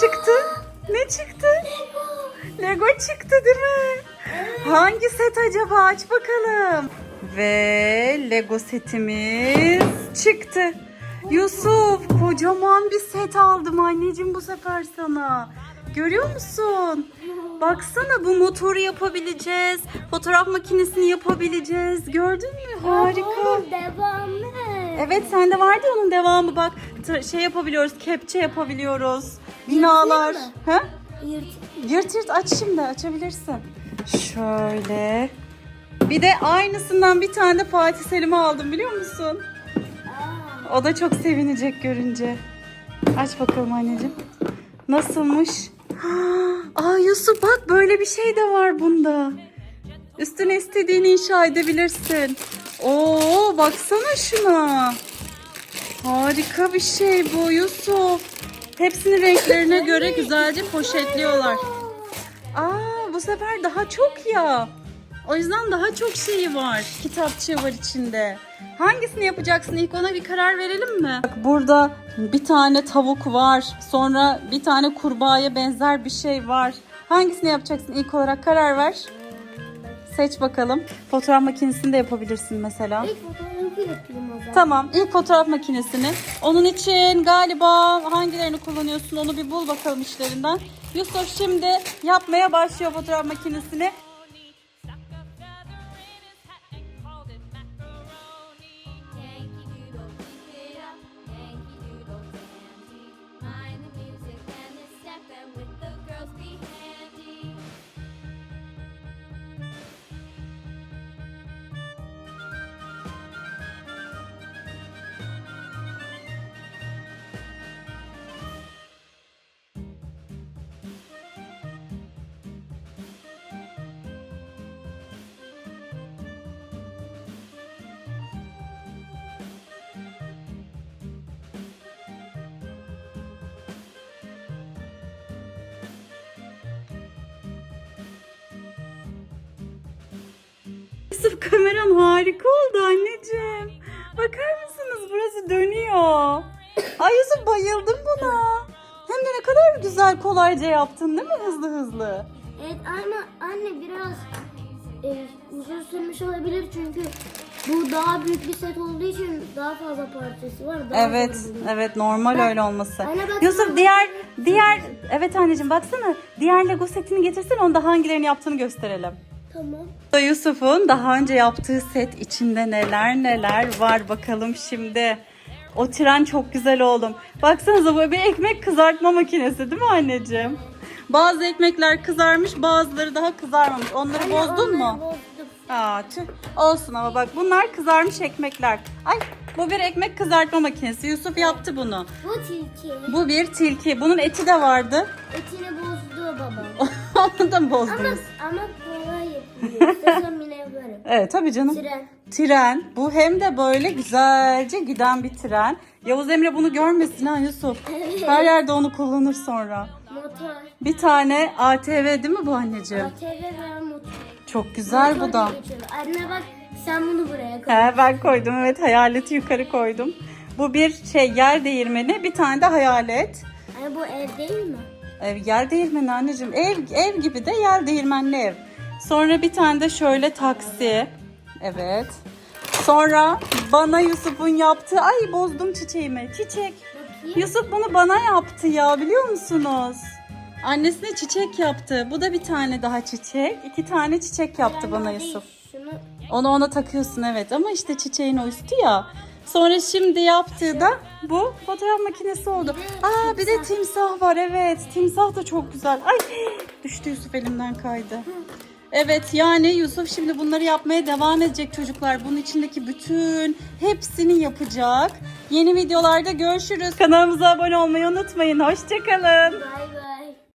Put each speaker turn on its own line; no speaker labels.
çıktı? Ne çıktı? Lego çıktı değil mi? Hangi set acaba? Aç bakalım. Ve Lego setimiz çıktı. Yusuf kocaman bir set aldım anneciğim bu sefer sana. Görüyor musun? Baksana bu motoru yapabileceğiz. Fotoğraf makinesini yapabileceğiz. Gördün mü? Harika.
Onun devamı.
Evet sende vardı onun devamı bak. Şey yapabiliyoruz, kepçe yapabiliyoruz. Binalar.
Yırtayım
Ha?
Yırt.
Yırt yırt aç şimdi açabilirsin. Şöyle. Bir de aynısından bir tane de Fatih Selim'e aldım biliyor musun?
Aa.
O da çok sevinecek görünce. Aç bakalım anneciğim. Nasılmış? Aa Yusuf bak böyle bir şey de var bunda. Üstüne istediğini inşa edebilirsin. Oo baksana şuna. Harika bir şey bu Yusuf. Hepsini renklerine göre güzelce poşetliyorlar. Aa bu sefer daha çok ya. O yüzden daha çok şeyi var. Kitapçığı var içinde. Hangisini yapacaksın? İlk ona bir karar verelim mi? Bak burada bir tane tavuk var. Sonra bir tane kurbağaya benzer bir şey var. Hangisini yapacaksın? İlk olarak karar ver. Seç bakalım. Fotoğraf makinesini de yapabilirsin mesela.
İlk fotoğrafı yapayım o zaman.
Tamam ilk fotoğraf makinesini. Onun için galiba hangilerini kullanıyorsun onu bir bul bakalım işlerinden. Yusuf şimdi yapmaya başlıyor fotoğraf makinesini. Yusuf kameran harika oldu anneciğim. Bakar mısınız burası dönüyor. Ay Yusuf bayıldım buna. Hem de ne kadar güzel kolayca yaptın değil mi hızlı hızlı?
Evet ama anne biraz e, uzun sürmüş olabilir çünkü bu daha büyük bir set olduğu için daha fazla parçası var. Daha
Evet,
buluyor.
evet normal öyle olması.
Anne.
Yusuf diğer diğer evet anneciğim baksana diğer Lego setini getirsen onda hangilerini yaptığını gösterelim.
Tamam.
Yusuf'un daha önce yaptığı set içinde neler neler var bakalım şimdi. O tren çok güzel oğlum. Baksanıza bu bir ekmek kızartma makinesi değil mi anneciğim? Bazı ekmekler kızarmış bazıları daha kızarmamış. Onları
Anne,
bozdun mu?
onları bozdum.
Aa, tüh. Olsun ama bak bunlar kızarmış ekmekler. Ay bu bir ekmek kızartma makinesi. Yusuf yaptı bunu.
Bu tilki.
Bu bir tilki. Bunun eti de vardı.
Etini bozdu babam.
Onu da
ama,
bozdunuz?
ama yapıyor. İstersen.
Evet tabii canım.
Tren.
Tren. Bu hem de böyle güzelce giden bir tren. Yavuz Emre bunu görmesin ha Yusuf. Her yerde onu kullanır sonra.
Motor.
Bir tane ATV değil mi bu anneciğim?
ATV veya motor.
Çok güzel bu da.
Motor geçiyor. Anne bak sen bunu buraya koy.
He, ben koydum evet hayaleti yukarı koydum. Bu bir şey yer değirmeni bir tane de hayalet.
Anne bu ev değil mi?
Ev yer değirmeni anneciğim. Ev ev gibi de yer değirmenli ev. Sonra bir tane de şöyle taksi. Evet. Sonra bana Yusuf'un yaptığı ay bozdum çiçeğimi. Çiçek.
Bakayım.
Yusuf bunu bana yaptı ya biliyor musunuz? Annesine çiçek yaptı. Bu da bir tane daha çiçek. İki tane çiçek yaptı
Ben
bana Yusuf. Onu ona takıyorsun evet ama işte çiçeğin o üstü ya. Sonra şimdi yaptığı da bu fotoğraf makinesi oldu. Aa bir de timsah var evet. Timsah da çok güzel. Ay düştü Yusuf elimden kaydı. Evet yani Yusuf şimdi bunları yapmaya devam edecek çocuklar. Bunun içindeki bütün hepsini yapacak. Yeni videolarda görüşürüz. Kanalımıza abone olmayı unutmayın. Hoşçakalın.
bay bay.